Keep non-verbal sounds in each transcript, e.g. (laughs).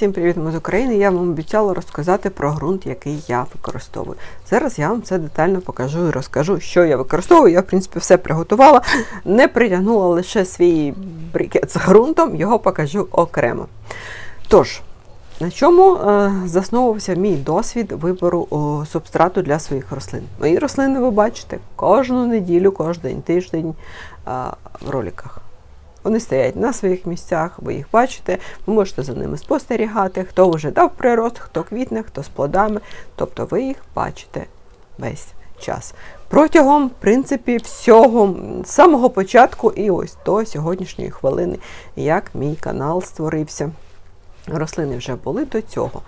Всім привіт ми з України. Я вам обіцяла розказати про ґрунт, який я використовую. Зараз я вам це детально покажу і розкажу, що я використовую. Я, в принципі, все приготувала, не притягнула лише свій брикет з ґрунтом, його покажу окремо. Тож, на чому е, засновувався мій досвід вибору субстрату для своїх рослин? Мої рослини ви бачите кожну неділю, кожен тиждень е, в роликах. Вони стоять на своїх місцях, ви їх бачите, ви можете за ними спостерігати, хто вже дав прирост, хто квітне, хто з плодами. Тобто ви їх бачите весь час. Протягом, в принципі, всього, самого початку і ось до сьогоднішньої хвилини, як мій канал створився. Рослини вже були до цього.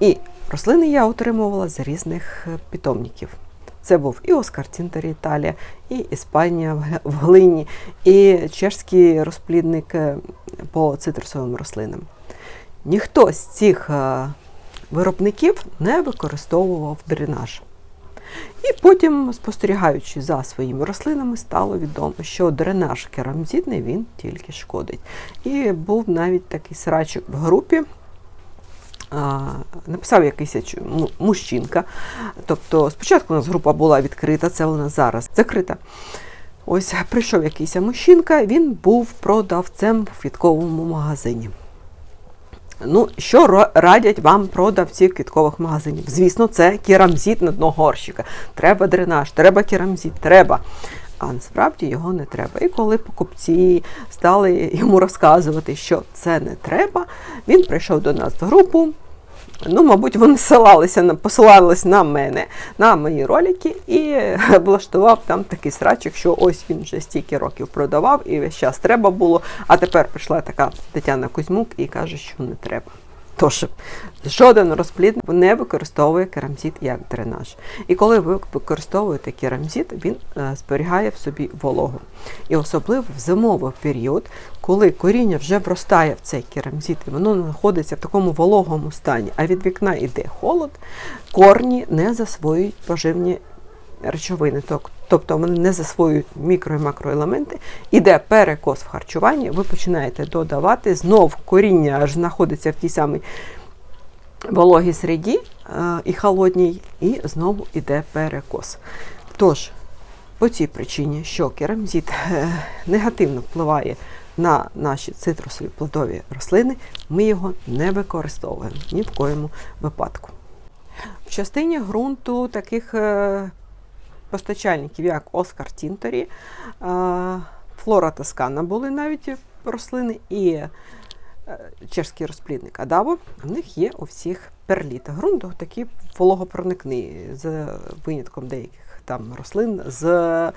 І рослини я отримувала з різних е, питомників. Це був і Оскар Тінтері Італія, і Іспанія в глині, і чешський розплідник е, по цитрусовим рослинам. Ніхто з цих е, виробників не використовував дренаж. І потім, спостерігаючи за своїми рослинами, стало відомо, що дренаж керамзитний він тільки шкодить. І був навіть такий срачик в групі. Написав якийсь мужчинка. Тобто спочатку у нас група була відкрита, це вона зараз закрита. Ось прийшов якийсь мужчинка, він був продавцем в квітковому магазині. Ну, що радять вам продавці квіткових магазинів? Звісно, це керамзит на дно горщика. Треба дренаж, треба керамзит, треба. А насправді його не треба. І коли покупці стали йому розказувати, що це не треба, він прийшов до нас в групу. Ну, мабуть, вони ссилалися на посилались на мене, на мої ролики, і (laughs) влаштував там такий срачик, що ось він вже стільки років продавав, і весь час треба було. А тепер прийшла така Тетяна Кузьмук і каже, що не треба. Тож, жоден розплідник не використовує керамзит як дренаж. І коли ви використовуєте керамзит, він е, зберігає в собі вологу. І особливо в зимовий період, коли коріння вже вростає в цей керамзит, і воно знаходиться в такому вологому стані, а від вікна йде холод, корні не засвоюють поживні речовини, тобто вони не засвоюють мікро і макроелементи, іде перекос в харчуванні, ви починаєте додавати, знов коріння аж знаходиться в тій самій вологій середі е, і холодній, і знову йде перекос. Тож, по цій причині, що керамзит е, негативно впливає на наші цитрусові плодові рослини, ми його не використовуємо ні в коєму випадку. В частині ґрунту таких е, постачальників, як Оскар Тінторі, е, Флора Тоскана були навіть рослини, і е, чешський розплідник Адаво, в них є у всіх перліт. Ґрунт такий вологопроникний, з винятком деяких там рослин з, е,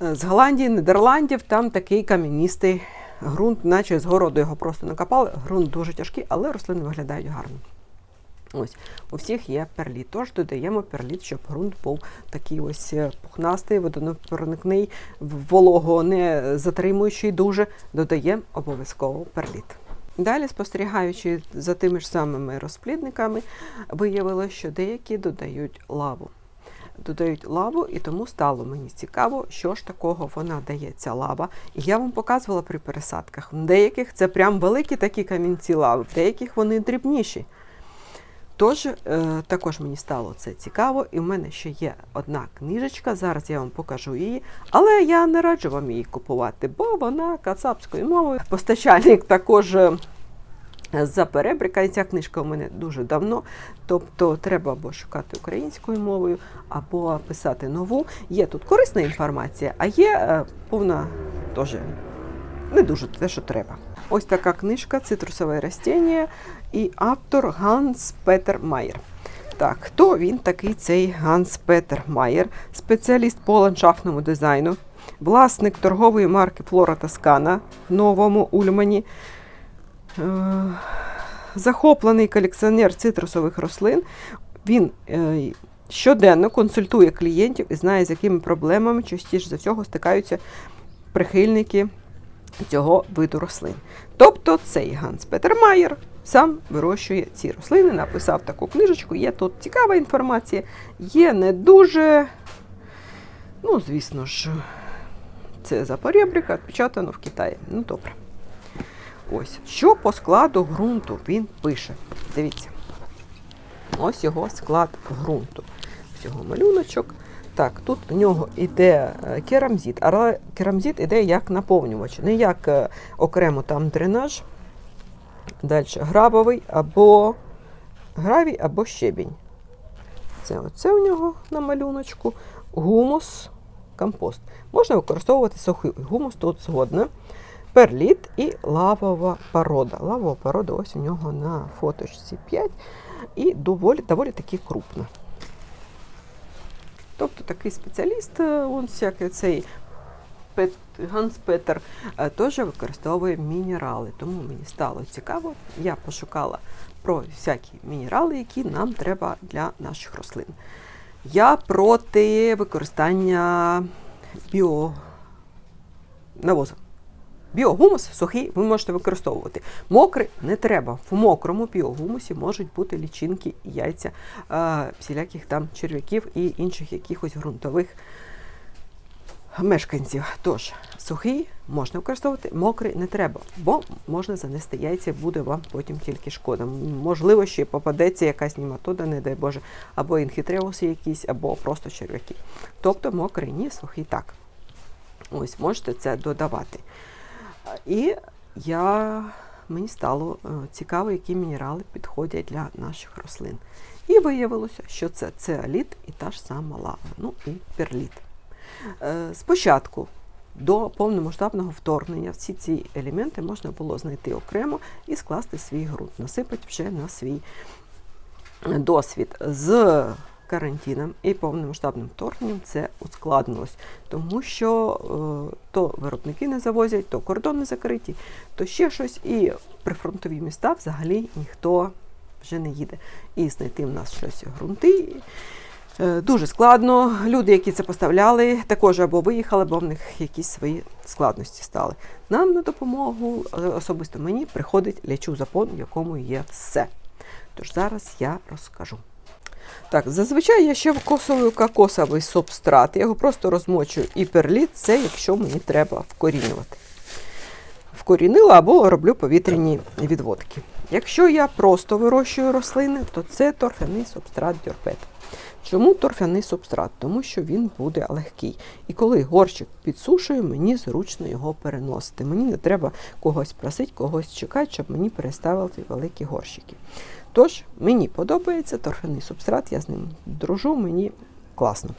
з Голландії, Нідерландів, там такий кам'яністий ґрунт, наче з городу його просто накопали. Ґрунт дуже тяжкий, але рослини виглядають гарно. Ось, у всіх є перліт. Тож додаємо перліт, щоб ґрунт був такий ось е, пухнастий, водонепроникний, волого не затримуючий дуже. Додаємо обов'язково перліт. Далі, спостерігаючи за тими ж самими розплідниками, виявилося, що деякі додають лаву. Додають лаву, і тому стало мені цікаво, що ж такого вона дає ця лава. І я вам показувала при пересадках. В деяких це прям великі такі камінці лави, в деяких вони дрібніші. Тож, е, також мені стало це цікаво, і в мене ще є одна книжечка, зараз я вам покажу її, але я не раджу вам її купувати, бо вона кацапською мовою. Постачальник також е, за перебрика, і ця книжка у мене дуже давно, тобто треба або шукати українською мовою, або писати нову. Є тут корисна інформація, а є е, повна теж не дуже те, що треба. Ось така книжка Цитрусове растіння і автор Ганс Петер Майер. Так, хто він такий цей Ганс Петер Майер, спеціаліст по ландшафтному дизайну, власник торгової марки Флора Тоскана в новому Ульмані, е, захоплений колекціонер цитрусових рослин. Він е, щоденно консультує клієнтів і знає, з якими проблемами частіше за всього стикаються прихильники цього виду рослин. Тобто цей Ганс Петер Майер сам вирощує ці рослини, написав таку книжечку. Є тут цікава інформація, є не дуже. Ну, звісно ж, це за поребрика, відпечатано в Китаї. Ну, добре. Ось, що по складу ґрунту він пише. Дивіться. Ось його склад ґрунту. Ось його малюночок. Так, тут у нього йде керамзит, але керамзит іде як наповнювач, не як е, окремо там дренаж. Далі грабовий або гравій, або щебінь. Це оце у нього на малюночку. Гумус, компост. Можна використовувати сухий гумус, тут згодна. Перліт і лавова порода. Лавова порода ось у нього на фоточці 5 і доволі, доволі таки крупна. Тобто такий спеціаліст, е, он всякий цей Ганс Петер, е, теж використовує мінерали. Тому мені стало цікаво. Я пошукала про всякі мінерали, які нам треба для наших рослин. Я проти використання біонавозу. Біогумус сухий ви можете використовувати. Мокрий не треба. В мокрому біогумусі можуть бути лічинки, і яйця е, всіляких там черв'яків і інших якихось ґрунтових мешканців. Тож, сухий можна використовувати, мокрий не треба, бо можна занести яйця, буде вам потім тільки шкода. Можливо, ще попадеться якась німатода, не дай Боже, або інхітреуси якісь, або просто черв'яки. Тобто мокрий ні, сухий так. Ось, можете це додавати. І я, мені стало е, цікаво, які мінерали підходять для наших рослин. І виявилося, що це цеоліт і та ж сама лава, ну і перліт. Е, Спочатку до повномасштабного вторгнення всі ці елементи можна було знайти окремо і скласти свій ґрунт, насипати вже на свій досвід. З карантином і повномасштабним вторгненням це ускладнилось, тому що е, то виробники не завозять, то кордони закриті, то ще щось, і прифронтові міста взагалі ніхто вже не їде. І знайти в нас щось ґрунти. Е, Дуже складно. Люди, які це поставляли, також або виїхали, або в них якісь свої складності стали. Нам на допомогу, е, особисто мені, приходить лячу-запон, в якому є все. Тож зараз я розкажу. Так, зазвичай я ще вкосую кокосовий субстрат. Я його просто розмочую і перліт, це якщо мені треба вкорінювати. Вкорінила або роблю повітряні відводки. Якщо я просто вирощую рослини, то це торфяний субстрат дюрпет. Чому торфяний субстрат? Тому що він буде легкий. І коли горщик підсушує, мені зручно його переносити. Мені не треба когось просити, когось чекати, щоб мені переставити великі горщики. Тож, мені подобається торфяний субстрат, я з ним дружу, мені класно.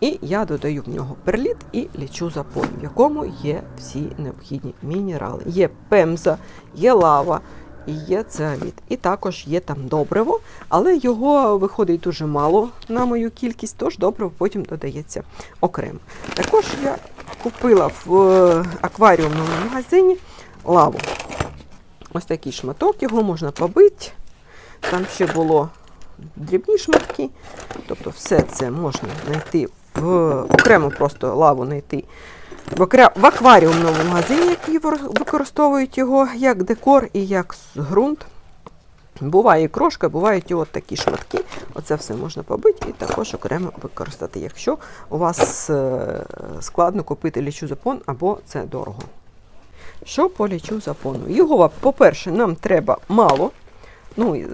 І я додаю в нього перліт і лічу запой, в якому є всі необхідні мінерали. Є пемза, є лава і є цеоліт. І також є там добриво, але його виходить дуже мало на мою кількість, тож добриво потім додається окремо. Також я купила в е, акваріумному магазині лаву. Ось такий шматок, його можна побити. Там ще було дрібні шматки. Тобто все це можна знайти в окремо просто лаву знайти в, акваріумному магазині, які використовують його як декор і як ґрунт. Буває і крошка, бувають і от такі шматки. Оце все можна побити і також окремо використати, якщо у вас е, складно купити лічузапон або це дорого. Що по лічузапону? Його, по-перше, нам треба мало. Ну,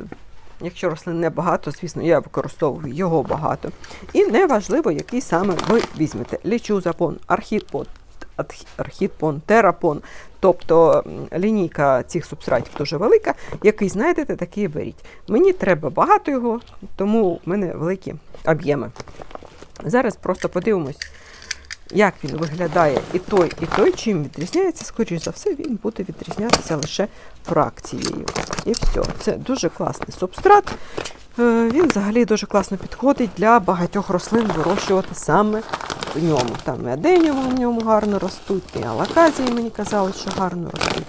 якщо рослин небагато, звісно, я використовую його багато. І неважливо, який саме ви візьмете. Лічузапон, архіпон, архі- архіпон, терапон. Тобто лінійка цих субстратів дуже велика. Який знайдете, такий і беріть. Мені треба багато його, тому в мене великі об'єми. Зараз просто подивимось, як він виглядає і той, і той, чим відрізняється, скоріш за все, він буде відрізнятися лише фракцією. І все. Це дуже класний субстрат. Е, Він взагалі дуже класно підходить для багатьох рослин вирощувати саме в ньому. Там і аденіуми в ньому гарно ростуть, і алаказії мені казали, що гарно ростуть.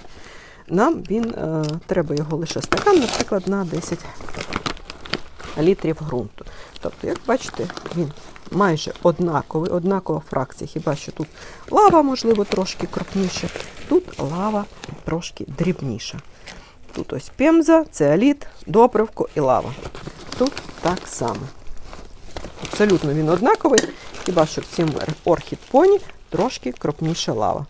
Нам він е, треба його лише стакан, наприклад, на 10 літрів ґрунту. Тобто, як бачите, він майже однаковий, однакова фракція. Хіба що тут лава, можливо, трошки крупніша, тут лава трошки дрібніша. Тут ось пемза, цеоліт, добривко і лава. Тут так само. Абсолютно він однаковий, хіба що в цьому орхідпоні трошки крупніша лава.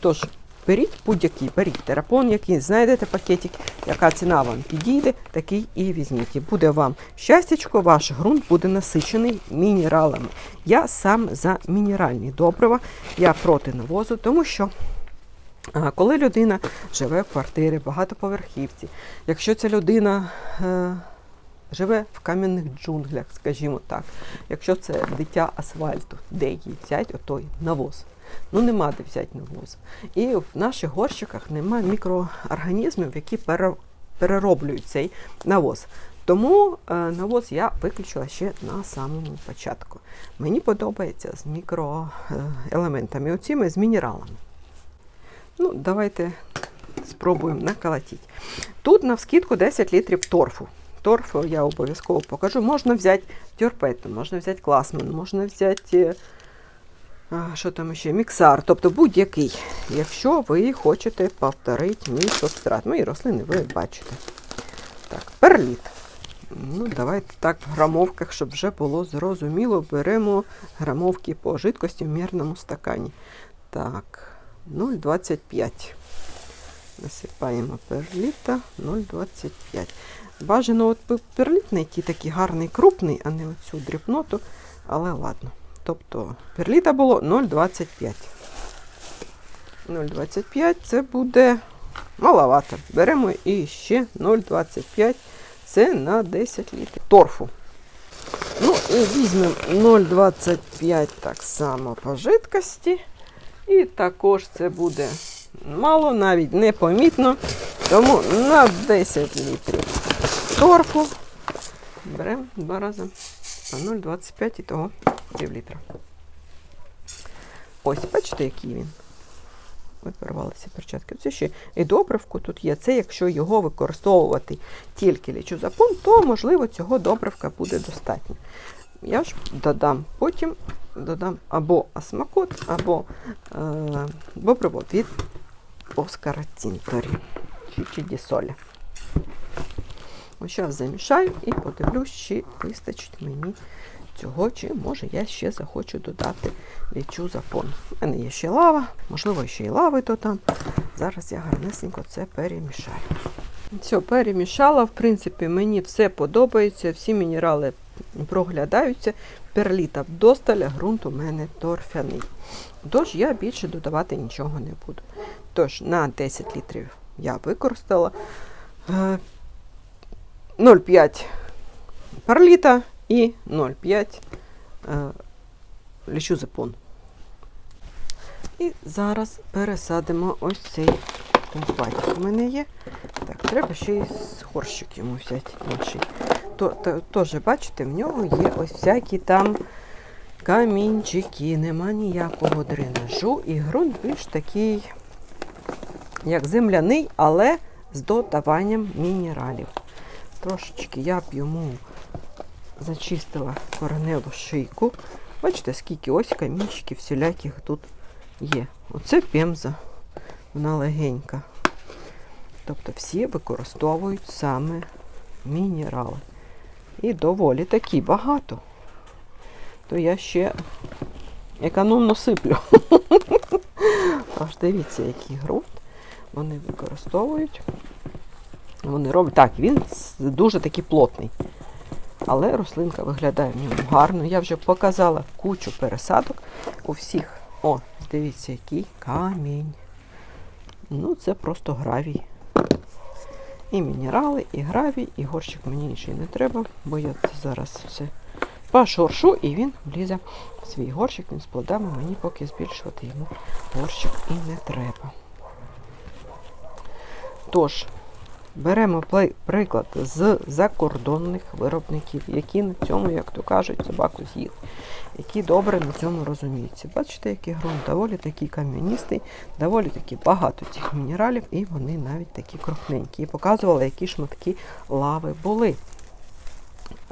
Тож, беріть будь-який, беріть терапон, який знайдете пакетик, яка ціна вам підійде, такий і візьміть. І буде вам щастячко, ваш ґрунт буде насичений мінералами. Я сам за мінеральні добрива, я проти навозу, тому що. Коли людина живе в квартирі, багатоповерхівці, якщо ця людина е, живе в кам'яних джунглях, скажімо так, якщо це дитя асфальту, де їй взяти отой навоз? Ну нема де взяти навоз. І в наших горщиках немає мікроорганізмів, які перероблюють цей навоз. Тому е, навоз я виключила ще на самому початку. Мені подобається з мікроелементами, оціми з мінералами. Ну, давайте спробуємо наколотити. Тут на вскидку 10 літрів торфу. Торфу я обов'язково покажу. Можна взяти тюрпету, можна взяти класман, можна взяти е, що там ще, міксар, тобто будь-який, якщо ви хочете повторити мій субстрат. Мої рослини ви бачите. Так, перліт. Ну, давайте так в грамовках, щоб вже було зрозуміло. Беремо грамовки по жидкості в мірному стакані. Так, 0,25. Насипаємо перліта 0,25. Бажано от пе- перліт знайти такий гарний, крупний, а не оцю дрібноту, але ладно. Тобто перліта було 0,25. 0,25 це буде маловато. Беремо і ще 0,25. Це на 10 літрів. Торфу. Ну і візьмемо 0,25 так само по жидкості. І також це буде мало, навіть непомітно. Тому на 10 літрів торфу беремо два рази по 0,25 і того пів літра. Ось, бачите, який він. Ой, перчатки. Це ще і добривку тут є. Це якщо його використовувати тільки лічузапон, то можливо цього добривка буде достатньо. Я ж додам потім додам або асмакот, або е, бобровод від Оскара Тінторі чи, чи дісоля. Ось зараз замішаю і подивлюсь, чи вистачить мені цього, чи може я ще захочу додати лічу запон. У мене є ще лава, можливо, ще й лави то там. Зараз я гарнесенько це перемішаю. Все, перемішала. В принципі, мені все подобається, всі мінерали проглядаються. Перліта вдосталь, ґрунт у мене торфяний. Тож я більше додавати нічого не буду. Тож на 10 літрів я використала е, 0,5 перліта і 0,5 е, лічузепон. І зараз пересадимо ось цей компатик у мене є. Так, треба ще й горщик йому взяти інший. Теж, бачите, в нього є ось всякі там камінчики, нема ніякого дренажу, і ґрунт більш такий, як земляний, але з додаванням мінералів. Трошечки я б йому зачистила кореневу шийку. Бачите, скільки ось камінчиків всіляких тут є. Оце пемза, вона легенька. Тобто всі використовують саме мінерали. І доволі такі багато. То я ще економно сиплю. (laughs) Аж дивіться, який ґрунт вони використовують. Вони роблять. Так, він дуже такий плотний. Але рослинка виглядає в ньому гарно. Я вже показала кучу пересадок у всіх. О, дивіться, який камінь. Ну, це просто гравій. І мінерали, і гравій, і горщик мені інший не треба, бо я зараз все пошоршу, і він влізе в свій горщик, він з плодами, мені поки збільшувати йому горщик і не треба. Тож, беремо приклад з закордонних виробників, які на цьому, як то кажуть, собаку з'їли, які добре на цьому розуміються. Бачите, який ґрунт доволі такий кам'янистий, доволі таки багато цих мінералів, і вони навіть такі крупненькі. І показували, які шматки лави були.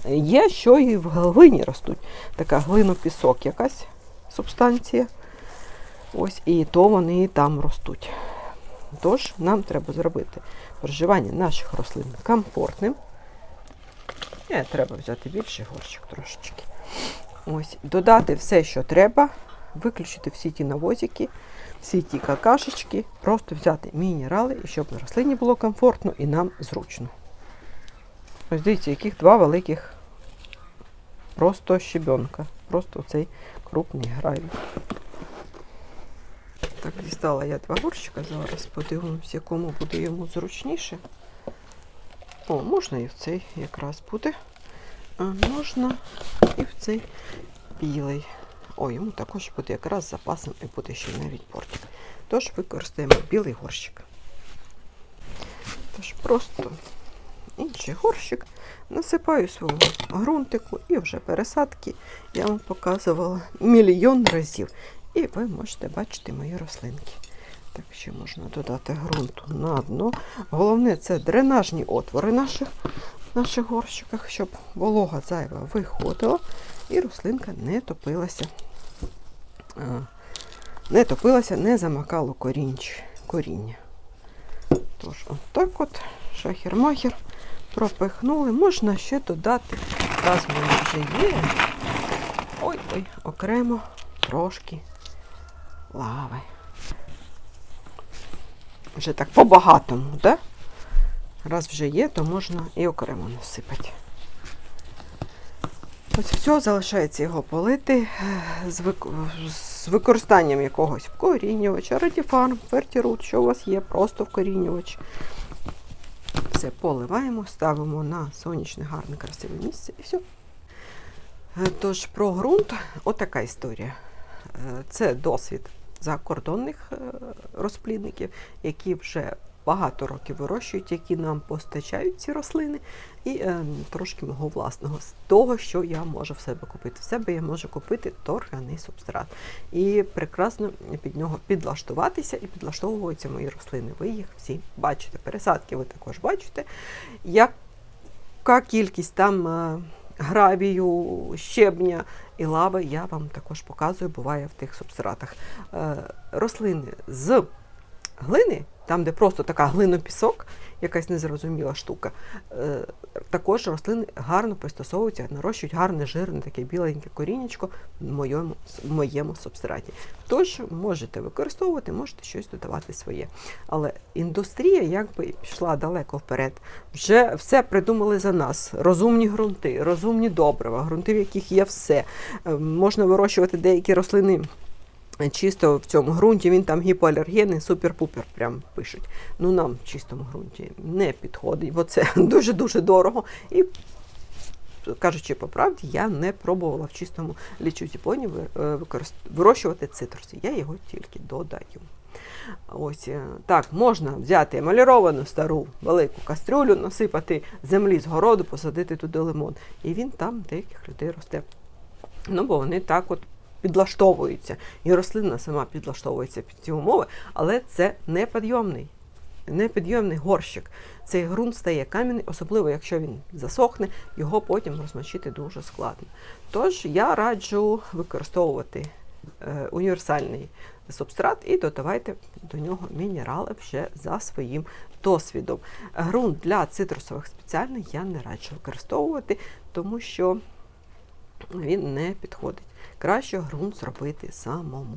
Є, що і в глині ростуть. Така глинопісок якась субстанція. Ось, і то вони і там ростуть. Тож нам треба зробити проживання наших рослин комфортним. Не, треба взяти більший горщик трошечки. Ось, додати все, що треба, виключити всі ті навозики, всі ті какашечки, просто взяти мінерали, і щоб рослині було комфортно і нам зручно. Ось дивіться, яких два великих просто щебенка. Просто цей крупний гравій. Так, дістала я два горщика зараз. Подивимось, якому буде йому зручніше. О, можна і в цей якраз буде. А можна і в цей білий. О, йому також буде якраз з запасом і буде ще навіть портик. Тож використаємо білий горщик. Тож просто інший горщик насипаю свого ґрунтику і вже пересадки я вам показувала мільйон разів. І ви можете бачити мої рослинки. Так, ще можна додати ґрунту на дно. Головне це дренажні отвори наших, наших горщиках, щоб волога зайва виходила і рослинка не топилася. Не топилася, не замакало корінч, коріння. Тож, отак от, шахер-махер пропихнули. Можна ще додати, раз вже є. Ой-ой, окремо трошки лави. Вже так по-багатому, да? Раз вже є, то можна і окремо насипати. Ось все, залишається його полити е, з, вик... з використанням якогось вкорінювача, радіфарм, фертірут, що у вас є, просто вкорінювач. Все поливаємо, ставимо на сонячне, гарне, красиве місце і все. Тож про ґрунт, отака історія. Е, Це досвід закордонних е, розплідників, які вже багато років вирощують, які нам постачають ці рослини, і е, трошки мого власного з того, що я можу в себе купити. В себе я можу купити торфяний субстрат. І прекрасно під нього підлаштуватися і підлаштовуються мої рослини. Ви їх всі бачите. Пересадки ви також бачите. Яка кількість там е, гравію, щебня і лави я вам також показую, буває в тих субстратах. Е, Рослини з глини, там, де просто така глинопісок, якась незрозуміла штука, е, також рослини гарно пристосовуються, нарощують гарне, жирне, таке біленьке корінечко в моєму, в моєму субстраті. Тож можете використовувати, можете щось додавати своє. Але індустрія якби пішла далеко вперед. Вже все придумали за нас. Розумні ґрунти, розумні добрива, ґрунти, в яких є все. Е, Можна вирощувати деякі рослини. Чисто в цьому ґрунті він там гіпоалергенний, супер-пупер, прям пишуть. Ну нам в чистому ґрунті не підходить, бо це (laughs) дуже-дуже дорого. І кажучи по правді, я не пробувала в чистому лічузіпоні вирощувати цитруси. Я його тільки додаю. Ось е, так, можна взяти емаліровану стару велику кастрюлю, насипати землі з городу, посадити туди лимон. І він там деяких людей росте. Ну, бо вони так от підлаштовуються. І рослина сама підлаштовується під ці умови, але це непідйомний. Непідйомний горщик. Цей ґрунт стає кам'яний, особливо якщо він засохне, його потім розмочити дуже складно. Тож я раджу використовувати е, універсальний субстрат і додавайте до нього мінерали вже за своїм досвідом. Ґрунт для цитрусових спеціальний я не раджу використовувати, тому що він не підходить. Краще ґрунт зробити самому.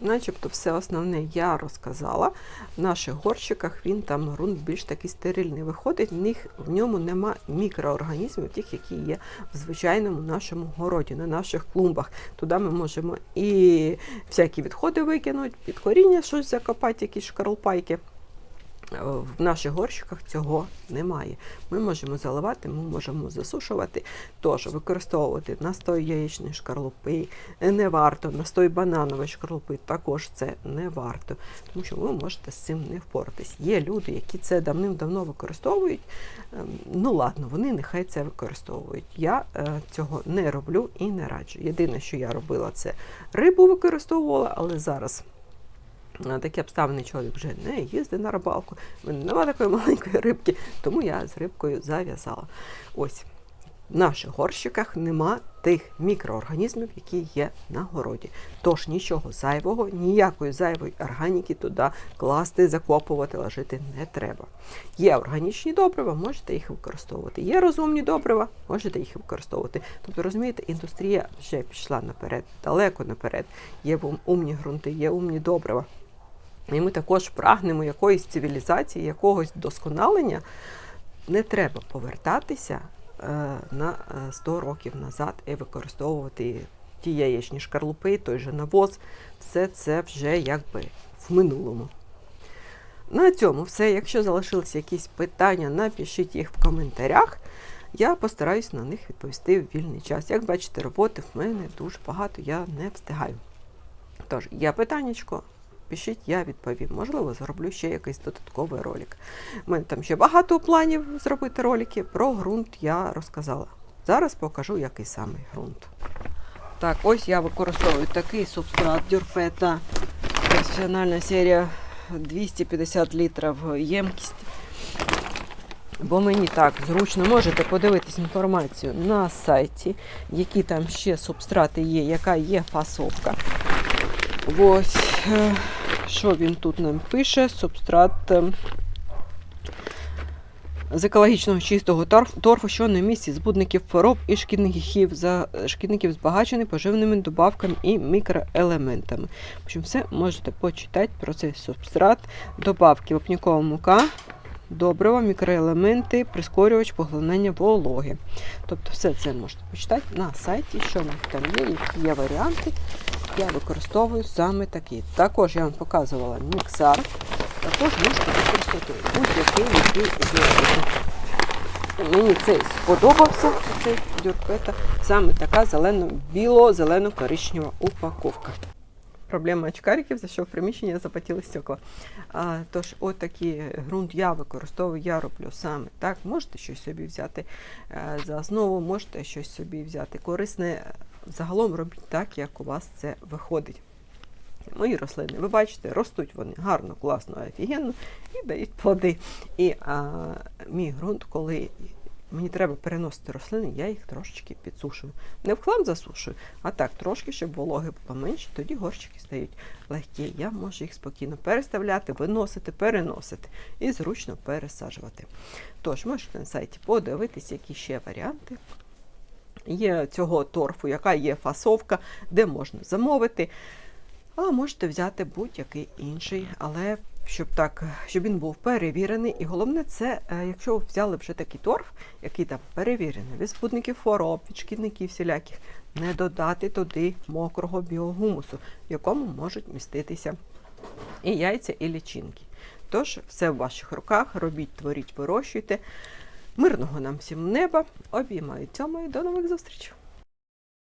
Начебто все основне я розказала. В наших горщиках він там ґрунт більш такий стерильний виходить, в, них, в ньому нема мікроорганізмів, тих, які є в звичайному нашому городі, на наших клумбах. Туди ми можемо і всякі відходи викинути, під коріння щось закопати, якісь шкарлупайки. В наших горщиках цього немає. Ми можемо заливати, ми можемо засушувати. Тож використовувати настой яєчної шкарлупи не варто, настой бананової шкарлупи також це не варто, тому що ви можете з цим не впоратись. Є люди, які це давним-давно використовують. Ем, Ну ладно, вони нехай це використовують. Я е, цього не роблю і не раджу. Єдине, що я робила, це рибу використовувала, але зараз. Е, Такі обставини чоловік вже не їздить на рибалку, в мене немає такої маленької рибки, тому я з рибкою зав'язала. Ось в наших горщиках нема тих мікроорганізмів, які є на городі. Тож нічого зайвого, ніякої зайвої органіки туди класти, закопувати, ложити не треба. Є органічні добрива, можете їх використовувати. Є розумні добрива, можете їх використовувати. Тобто, розумієте, індустрія вже пішла наперед, далеко наперед. Є умні ґрунти, є умні добрива. І ми також прагнемо якоїсь цивілізації, якогось досконалення. Не треба повертатися е, на е, 100 років назад і використовувати ті яєчні шкарлупи, той же навоз. Все це вже якби в минулому. На цьому все. Якщо залишилися якісь питання, напишіть їх в коментарях. Я постараюсь на них відповісти в вільний час. Як бачите, роботи в мене дуже багато, я не встигаю. Тож, є питаннячко, пишіть, я відповім. Можливо, зроблю ще якийсь додатковий ролик. У мене там ще багато планів зробити ролики. Про ґрунт я розказала. Зараз покажу, який самий ґрунт. Так, ось я використовую такий субстрат дюрпета. Професіональна серія 250 літрів ємкість. Бо мені так зручно можете подивитись інформацію на сайті, які там ще субстрати є, яка є фасовка. Ось, що він тут нам пише? Субстрат е, з екологічного чистого торф- торфу, що на місці збудників хвороб і шкідників, за, шкідників збагачений поживними добавками і мікроелементами. В общем, все можете почитати про цей субстрат, добавки вапнікова мука, добрива, мікроелементи, прискорювач поглинання вологи. Тобто все це можете почитати на сайті, що там є, які є варіанти. Я використовую саме такі. Також я вам показувала міксар. Також можете використати будь-який, який є. Мені цей сподобався, цей дюрпета. Саме така зелено, біло-зелено-коричнева упаковка. Проблема очкариків, за що в приміщенні запотіли стекла. А, тож, отакий ґрунт я використовую, я роблю саме так. Можете щось собі взяти е, за основу, можете щось собі взяти корисне. Загалом робіть так, як у вас це виходить. Мої рослини, ви бачите, ростуть вони гарно, класно, офігенно і дають плоди. І а, мій ґрунт, коли мені треба переносити рослини, я їх трошечки підсушую. Не в хлам засушую, а так трошки, щоб вологи було менше, тоді горщики стають легкі. Я можу їх спокійно переставляти, виносити, переносити і зручно пересаджувати. Тож, можете на сайті подивитися, які ще варіанти. Є цього торфу, яка є фасовка, де можна замовити. А можете взяти будь-який інший, але щоб так, щоб він був перевірений. І головне, це е, якщо ви взяли вже такий торф, який там перевірений, від спутників хвороб, від шкідників всіляких, не додати туди мокрого біогумусу, в якому можуть міститися і яйця, і лічинки. Тож, все в ваших руках, робіть, творіть, вирощуйте. Мирного нам всім неба. Обіймаю цьому і до нових зустрічей!